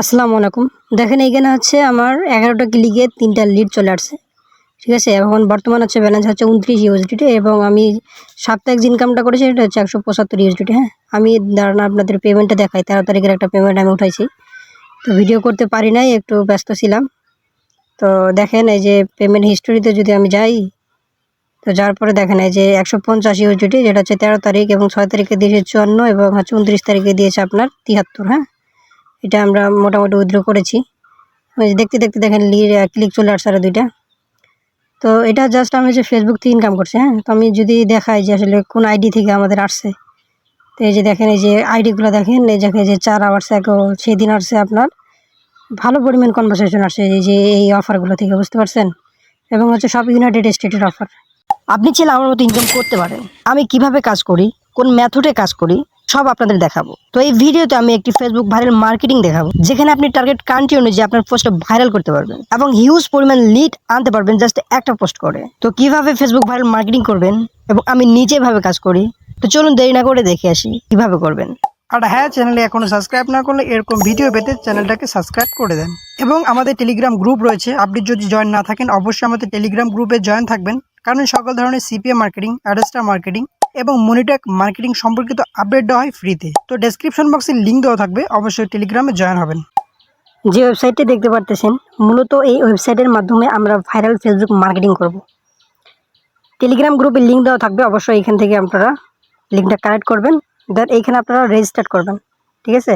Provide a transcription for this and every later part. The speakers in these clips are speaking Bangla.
আসসালামু আলাইকুম। দেখেন এইখানে হচ্ছে আমার এগারোটা ক্লিকে তিনটা লিড চলে আসছে। ঠিক আছে? এখন বর্তমান হচ্ছে ব্যালেন্স হচ্ছে উনত্রিশ ইউএসডিটি এবং আমি সাপ্তাহিক যে ইনকামটা করেছি এটা হচ্ছে একশো পঁচাত্তর ইউএসডিটি হ্যাঁ? আমি দাঁড়ান আপনাদের পেমেন্টটা দেখাই। তেরো তারিখের একটা পেমেন্ট আমি উঠাইছি। তো ভিডিও করতে পারি নাই, একটু ব্যস্ত ছিলাম। তো দেখেন এই যে পেমেন্ট হিস্টোরিতে যদি আমি যাই, তো যার পরে দেখেন এই যে একশো পঞ্চাশ ইউএসডিটি যেটা হচ্ছে তেরো তারিখ এবং ছয় তারিখে দিয়েছে চুয়ান্ন এবং হচ্ছে উনত্রিশ তারিখে দিয়েছে আপনার তিয়াত্তর হ্যাঁ? এটা আমরা মোটামুটি উইথড্র করেছি। যে দেখতে দেখতে দেখেন ক্লিক চলে আসছে আরও দুইটা। তো এটা জাস্ট আমি হচ্ছে ফেসবুক থেকে ইনকাম করছি হ্যাঁ? তো আমি যদি দেখাই যে আসলে কোন আইডি থেকে আমাদের আসছে, তো এই যে দেখেন, এই যে আইডিগুলো দেখেন, এই দেখেন যে চার আওয়ার্স এক সেই দিন আসছে আপনার ভালো পরিমাণ কনভারসেশন আসছে, এই যে এই অফারগুলো থেকে, বুঝতে পারছেন? এবং হচ্ছে সব ইউনাইটেড স্টেটের অফার আপনি চাইলে আমার মতো ইনকাম করতে পারেন। আমি কীভাবে কাজ করি, কোন মেথডে কাজ করি সব আপনাদের দেখাবো। তো এই ভিডিওতে আমি একটি ফেসবুক ভাইরাল মার্কেটিং দেখাবো, যেখানে আপনি টার্গেট কান্ট্রি অনুযায়ী আপনার পোস্টটা ভাইরাল করতে পারবেন এবং হিউজ পরিমাণ লিড আনতে পারবেন জাস্ট একটা পোস্ট করে। তো কীভাবে ফেসবুক ভাইরাল মার্কেটিং করবেন এবং আমি নিজে ভাবে কাজ করি? তো চলুন দেরি না করে দেখে আসি কীভাবে করবেন। আর হ্যাঁ চ্যানেলে এখনও সাবস্ক্রাইব না করলে এরকম ভিডিও পেতে চ্যানেলটাকে সাবস্ক্রাইব করে দেন। এবং আমাদের টেলিগ্রাম গ্রুপ রয়েছে, আপনি যদি জয়েন না থাকেন, অবশ্যই আমাদের টেলিগ্রাম গ্রুপে জয়েন থাকবেন। কারণ সকল ধরনের সিপিএ মার্কেটিং অ্যাডস্টার মার্কেটিং এবং মনিটেক মার্কেটিং সম্পর্কিত আপডেট দেওয়া হয় ফ্রিতে। তো ডেসক্রিপশন বক্সে লিঙ্ক দেওয়া থাকবে, অবশ্যই টেলিগ্রামে জয়েন হবেন। যে ওয়েবসাইটটি দেখতে পারতেছেন, মূলত এই ওয়েবসাইটের মাধ্যমে আমরা ভাইরাল ফেসবুক মার্কেটিং করব। টেলিগ্রাম গ্রুপে লিঙ্ক দেওয়া থাকবে, অবশ্যই এখান থেকে আপনারা লিঙ্কটা কালেক্ট করবেন দেন এইখানে আপনারা রেজিস্টার করবেন, ঠিক আছে?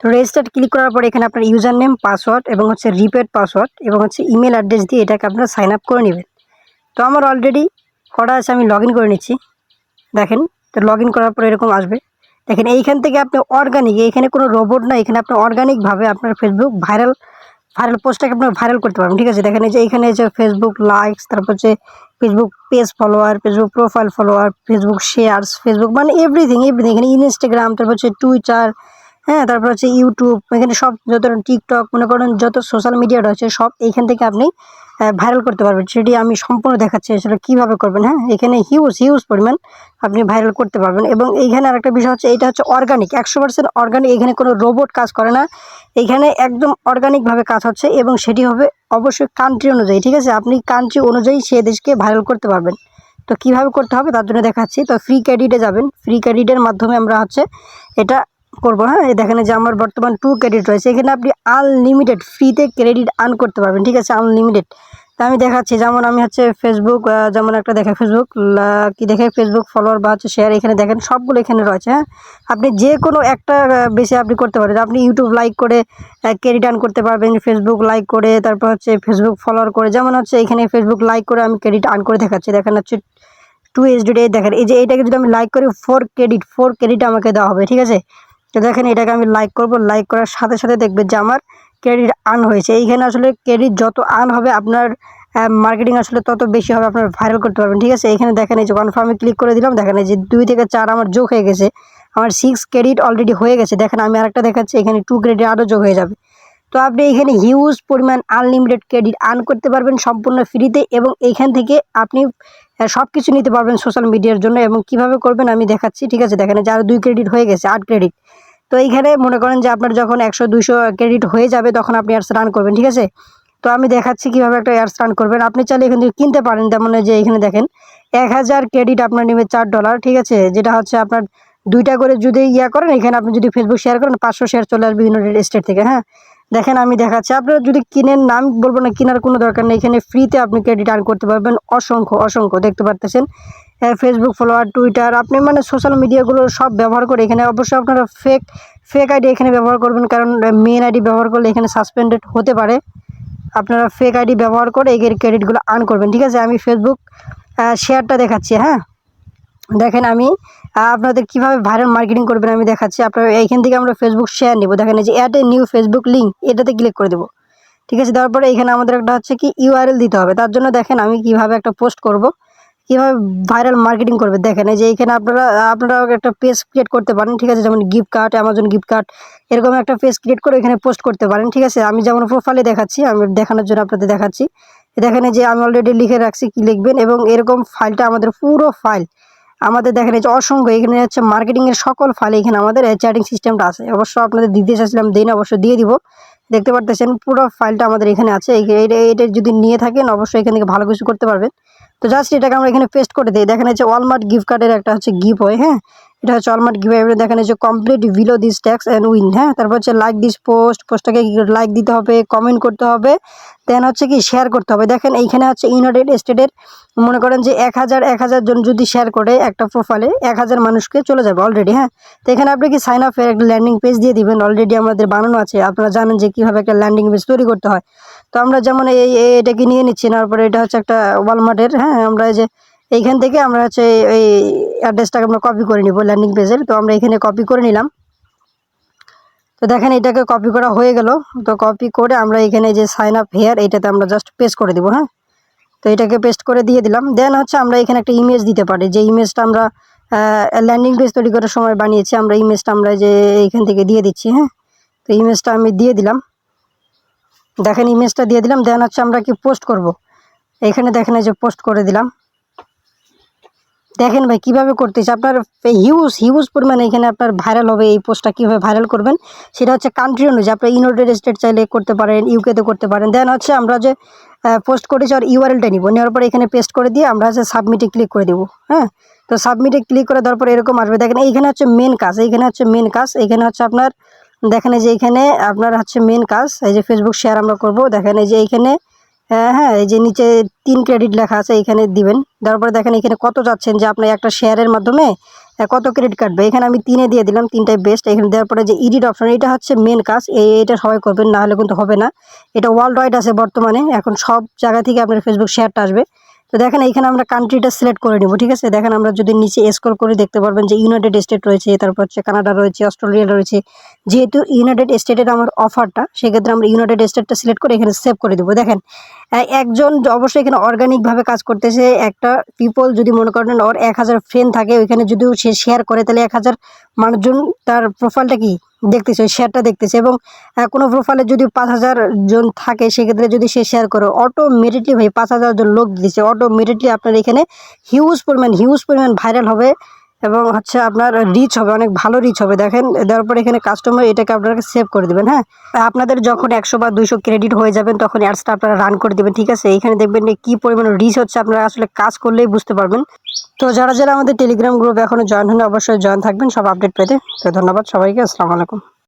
তো রেজিস্টার ক্লিক করার পরে এখানে আপনার ইউজার নেম পাসওয়ার্ড এবং হচ্ছে রিপেড পাসওয়ার্ড এবং হচ্ছে ইমেল অ্যাড্রেস দিয়ে এটাকে আপনারা সাইন আপ করে নেবেন। তো আমার অলরেডি করা আছে, আমি লগ করে নিচ্ছি। দেখেন, তো লগ ইন করার পরে এরকম আসবে। দেখেন, এইখান থেকে আপনি অর্গানিক এইখানে কোনো রোবট না, এখানে আপনি অর্গানিকভাবে আপনার ফেসবুক ভাইরাল ভাইরাল পোস্টটাকে আপনার ভাইরাল করতে পারবেন, ঠিক আছে? দেখেন, এই যে এইখানে যে ফেসবুক লাইকস তারপর হচ্ছে Facebook page follower Facebook profile follower Facebook shares Facebook মানে এভরিথিং এভরিথিং এখানে ইনস্টাগ্রাম তারপর হচ্ছে টুইটার হ্যাঁ তারপর হচ্ছে ইউটিউব এখানে সব, যত টিকটক মনে করেন, যত সোশ্যাল মিডিয়া রয়েছে, সব এইখান থেকে আপনি ভাইরাল করতে পারবেন। সেটি আমি সম্পূর্ণ দেখাচ্ছি সেটা কীভাবে করবেন হ্যাঁ? এখানে হিউজ হিউজ পরিমাণ আপনি ভাইরাল করতে পারবেন। এবং এইখানে আরেকটা বিষয় হচ্ছে এটা হচ্ছে অর্গানিক একশো পার্সেন্ট অর্গানিক এখানে কোনো রোবট কাজ করে না। এইখানে একদম অর্গানিকভাবে কাজ হচ্ছে এবং সেটি হবে অবশ্যই কান্ট্রি অনুযায়ী, ঠিক আছে? আপনি কান্ট্রি অনুযায়ী সে দেশকে ভাইরাল করতে পারবেন। তো কীভাবে করতে হবে, তার জন্য দেখাচ্ছি। তো ফ্রি ক্রেডিটে যাবেন। ফ্রি ক্রেডিটের মাধ্যমে আমরা হচ্ছে এটা করব হ্যাঁ? দেখেন যে আমার বর্তমান টু ক্রেডিট রয়েছে। এখানে আপনি আনলিমিটেড ফ্রিতে ক্রেডিট আর্ন করতে পারবেন, ঠিক আছে? আনলিমিটেড তা আমি দেখাচ্ছি, যেমন আমি হচ্ছে ফেসবুক যেমন একটা দেখে ফেসবুক কি দেখে ফেসবুক ফলোয়ার বা হচ্ছে শেয়ার এখানে দেখেন সবগুলো এখানে রয়েছে হ্যাঁ? আপনি যে কোনো একটা বেশি আপনি করতে পারেন, আপনি ইউটিউব লাইক করে ক্রেডিট আর্ন করতে পারবেন ফেসবুক লাইক করে, তারপর হচ্ছে ফেসবুক ফলোয়ার করে, যেমন হচ্ছে এখানে ফেসবুক লাইক করে আমি ক্রেডিট আর্ন করে দেখাচ্ছি। দেখেন হচ্ছে টু এইচডি দেখেন, এই যে এইটাকে যদি আমি লাইক করি ফোর ক্রেডিট ফোর ক্রেডিট আমাকে দেওয়া হবে, ঠিক আছে? তো দেখেন এটাকে আমি লাইক করব। লাইক করার সাথে সাথে দেখবে যে আমার ক্রেডিট আর্ন হয়েছে। এইখানে আসলে ক্রেডিট যত আর্ন হবে, আপনার মার্কেটিং আসলে তত বেশি হবে, আপনার ভাইরাল করতে পারবেন। ঠিক আছে? এখানে দেখেন এই যে কনফার্মে ক্লিক করে দিলাম। দেখেন এই যে দুই থেকে চার আমার যোগ হয়ে গেছে। আমার সিক্স ক্রেডিট অলরেডি হয়ে গেছে। দেখেন আমি আরেকটা দেখাচ্ছি। এখানে টু ক্রেডিট আরও যোগ হয়ে যাবে। তো আপনি এখানে হিউজ পরিমাণ আনলিমিটেড ক্রেডিট আর্ন করতে পারবেন সম্পূর্ণ ফ্রিতে এবং এইখান থেকে আপনি সব কিছু নিতে পারবেন সোশ্যাল মিডিয়ার জন্য এবং কীভাবে করবেন আমি দেখাচ্ছি, ঠিক আছে? দেখেন যার দুই ক্রেডিট হয়ে গেছে, আট ক্রেডিট তো এইখানে মনে করেন যে আপনার যখন একশো, দুইশো ক্রেডিট হয়ে যাবে তখন আপনি অ্যাডস রান করবেন, ঠিক আছে? তো আমি দেখাচ্ছি কীভাবে একটা অ্যাডস রান করবেন। আপনি চাইলে এখান থেকে কিনতে পারেন তেমন যে এখানে দেখেন, এক হাজার ক্রেডিট আপনার নেবে চার ডলার ঠিক আছে? যেটা হচ্ছে আপনার দুইটা করে যদি ইয়া করেন, এখানে আপনি যদি ফেসবুক শেয়ার করেন, পাঁচশো শেয়ার চলে আসবে ইউনাইটেড স্টেট থেকে হ্যাঁ? দেখেন আমি দেখাচ্ছি। আপনারা যদি কিনেন, নাম বলব না, কেনার কোনো দরকার নেই। এখানে ফ্রিতে আপনি ক্রেডিট আর্ন করতে পারবেন। অসংখ্য অসংখ্য, দেখতে পারতেছেন? ফেসবুক ফলোয়ার টুইটার আপনি মানে সোশ্যাল মিডিয়াগুলো সব ব্যবহার করে এখানে অবশ্যই আপনারা ফেক ফেক আইডি এখানে ব্যবহার করবেন। কারণ মেন আইডি ব্যবহার করলে এখানে সাসপেন্ডেড হতে পারে। আপনারা ফেক আইডি ব্যবহার করে এই ক্রেডিটগুলো আর্ন করবেন। ঠিক আছে, আমি ফেসবুক শেয়ারটা দেখাচ্ছি হ্যাঁ? দেখেন আমি আপনাদের কীভাবে ভাইরাল মার্কেটিং করবেন আমি দেখাচ্ছি। আপনারা এইখান থেকে আমরা ফেসবুক শেয়ার নিব। দেখেন যে add a new Facebook link এটাতে ক্লিক করে দেবো। ঠিক আছে, দেওয়ার পরে এখানে আমাদের একটা হচ্ছে কি ইউআরএল দিতে হবে। তার জন্য দেখেন আমি কীভাবে একটা পোস্ট করব, কীভাবে ভাইরাল মার্কেটিং করবে। দেখেন এই যে এখানে আপনারা আপনারা একটা পেজ ক্রিয়েট করতে পারেন। ঠিক আছে, যেমন gift card Amazon gift card এরকম একটা পেজ ক্রিয়েট করে এখানে পোস্ট করতে পারেন। ঠিক আছে, আমি যেমন প্রোফাইলে দেখাচ্ছি, আমি দেখানোর জন্য আপনাদের দেখাচ্ছি। দেখেন যে আমি অলরেডি লিখে রাখছি কি লিখবেন, এবং এরকম ফাইলটা আমাদের পুরো ফাইল আমাদের দেখেন এই যে অসংখ্য, এখানে হচ্ছে মার্কেটিংয়ের সকল ফাইল এখানে আমাদের চ্যাটিং সিস্টেমটা আছে। অবশ্য আপনাদের দিতে চাইছিলাম দিন অবশ্য দিয়ে দিব। দেখতে পারতেছেন, পুরো ফাইলটা আমাদের এখানে আছে। এটা যদি নিয়ে থাকেন অবশ্যই এখান থেকে ভালো কিছু করতে পারবেন। তো জাস্ট এটাকে আমরা এখানে পেস্ট করে দিই। দেখেন হচ্ছে ওয়ালমার্ট গিফট কার্ডের একটা হচ্ছে গিফট হয় হ্যাঁ? এটা হচ্ছে ওয়ালমার্ট গিফট এবারে দেখেন যে কমপ্লিট ভিলো দিস ট্যাক্স অ্যান্ড উইন হ্যাঁ তারপর হচ্ছে লাইক দিস পোস্ট পোস্টটাকে লাইক দিতে হবে কমেন্ট করতে হবে। দেন হচ্ছে কি শেয়ার করতে হবে। দেখেন এইখানে হচ্ছে ইউনাইটেড স্টেটের মনে করেন যে এক হাজার এক হাজার জন যদি শেয়ার করে একটা প্রোফাইলে এক হাজার মানুষকে চলে যাবে অলরেডি হ্যাঁ তো এখানে আপনি কি সাইন আপের একটা ল্যান্ডিং পেজ দিয়ে দিবেন? অলরেডি আমাদের বানানো আছে। আপনারা জানেন যে কীভাবে একটা ল্যান্ডিং পেজ তৈরি করতে হয়। তো আমরা যেমন এই এটাকে নিয়ে নিচ্ছি তারপরে এটা হচ্ছে একটা ওয়ালমার্টের হ্যাঁ আমরা এই যে এইখান থেকে আমরা হচ্ছে এই অ্যাড্রেসটাকে আমরা কপি করে নিব ল্যান্ডিং পেজের তো আমরা এখানে কপি করে নিলাম। তো দেখেন এটাকে কপি করা হয়ে গেল। তো কপি করে আমরা এখানে যে সাইন আপ হেয়ার এটাতে আমরা জাস্ট পেস্ট করে দিব হ্যাঁ? তো এটাকে পেস্ট করে দিয়ে দিলাম। দেন হচ্ছে আমরা এখানে একটা ইমেজ দিতে পারি। যে ইমেজটা আমরা ল্যান্ডিং পেজ তৈরি করার সময় বানিয়েছি, আমরা ইমেজটা আমরা যে এইখান থেকে দিয়ে দিচ্ছি হ্যাঁ? তো ইমেজটা আমি দিয়ে দিলাম। দেখেন ইমেজটা দিয়ে দিলাম। দেন হচ্ছে আমরা কি পোস্ট করব? এখানে দেখেন যে পোস্ট করে দিলাম। দেখেন ভাই, কীভাবে করতেছে? আপনার হিউজ হিউজ পরিমাণে এখানে আপনার ভাইরাল হবে, এই পোস্টটা কীভাবে ভাইরাল করবেন, সেটা হচ্ছে কান্ট্রি অনুযায়ী। আপনার ইউনাইটেড স্টেট চাইলে করতে পারেন ইউকেতে করতে পারেন। দেন হচ্ছে আমরা যে পোস্ট করেছি আর ইউআরএলটা নিব। নেওয়ার পরে এখানে পেস্ট করে দিয়ে আমরা হচ্ছে সাবমিটে ক্লিক করে দেবো হ্যাঁ? তো সাবমিটে ক্লিক করে দেওয়ার পরে এরকম আসবে। দেখেন, এইখানে হচ্ছে মেন কাজ, এইখানে হচ্ছে মেন কাজ, এইখানে হচ্ছে আপনার, দেখেন যে এইখানে আপনার হচ্ছে মেন কাজ, এই যে ফেসবুক শেয়ার আমরা করব। দেখেন এই যে এইখানে হ্যাঁ হ্যাঁ এই যে নিচে তিন ক্রেডিট লেখা আছে এখানে দিবেন। তারপরে দেখেন এখানে কত যাচ্ছেন যে আপনি একটা শেয়ারের মাধ্যমে আহ, কত ক্রেডিট কাটবে। এখানে আমি তিনে দিয়ে দিলাম তিনটাই বেস্ট এখানে দেওয়ার পরে যে ইডিট অপশন এটা হচ্ছে মেন কাজ। এই এটা সবাই করবেন না হলে কিন্তু হবে না। এটা ওয়ার্ল্ড ওয়াইড আছে বর্তমানে। এখন সব জায়গা থেকে আপনার ফেসবুক শেয়ারটা আসবে। তো দেখেন এইখানে আমরা কান্ট্রিটা সিলেক্ট করে নিব, ঠিক আছে? দেখেন আমরা যদি নিচে স্ক্রল করে, দেখতে পারবেন যে ইউনাইটেড স্টেট রয়েছে, তারপর হচ্ছে কানাডা রয়েছে অস্ট্রেলিয়া রয়েছে। যেহেতু ইউনাইটেড স্টেটের আমার অফারটা সেক্ষেত্রে আমরা ইউনাইটেড স্টেটটা সিলেক্ট করে এখানে সেভ করে দেবো। দেখেন একজন অবশ্যই এখানে অর্গানিকভাবে কাজ করতেছে, একটা পিপল যদি মনে করেন ওর এক হাজার ফ্রেন্ড থাকে, ওইখানে যদিও সে শেয়ার করে, তাহলে এক হাজার মানুষজন তার প্রোফাইলটা কি? দেখতেছে শেয়ারটা দেখতেছে এবং কোনো প্রোফাইলে যদি পাঁচ হাজার জন থাকে, সেক্ষেত্রে যদি সে শেয়ার করে অটোমেটিকলি ভাই পাঁচ হাজার জন লোক দিচ্ছে অটোমেটিকলি আপনার এখানে হিউজ পরিমাণ হিউজ পরিমাণ ভাইরাল হবে। এবং হচ্ছে আপনার রিচ হবে, অনেক ভালো রিচ হবে। দেখেন, দেওয়ার পর এখানে কাস্টমার এটাকে আপনারা সেভ করে দেবেন হ্যাঁ? আপনাদের যখন একশো বা দুইশো ক্রেডিট হয়ে যাবেন, তখন অ্যাডসটা আপনারা রান করে দেবেন, ঠিক আছে? এখানে দেখবেন যে কী পরিমাণ রিচ হচ্ছে, আপনারা আসলে কাজ করলেই বুঝতে পারবেন। তো যারা যারা আমাদের টেলিগ্রাম গ্রুপ এখনও জয়েন হলে অবশ্যই জয়েন থাকবেন, সব আপডেট পেতে। তো ধন্যবাদ সবাইকে, আসসালামু আলাইকুম।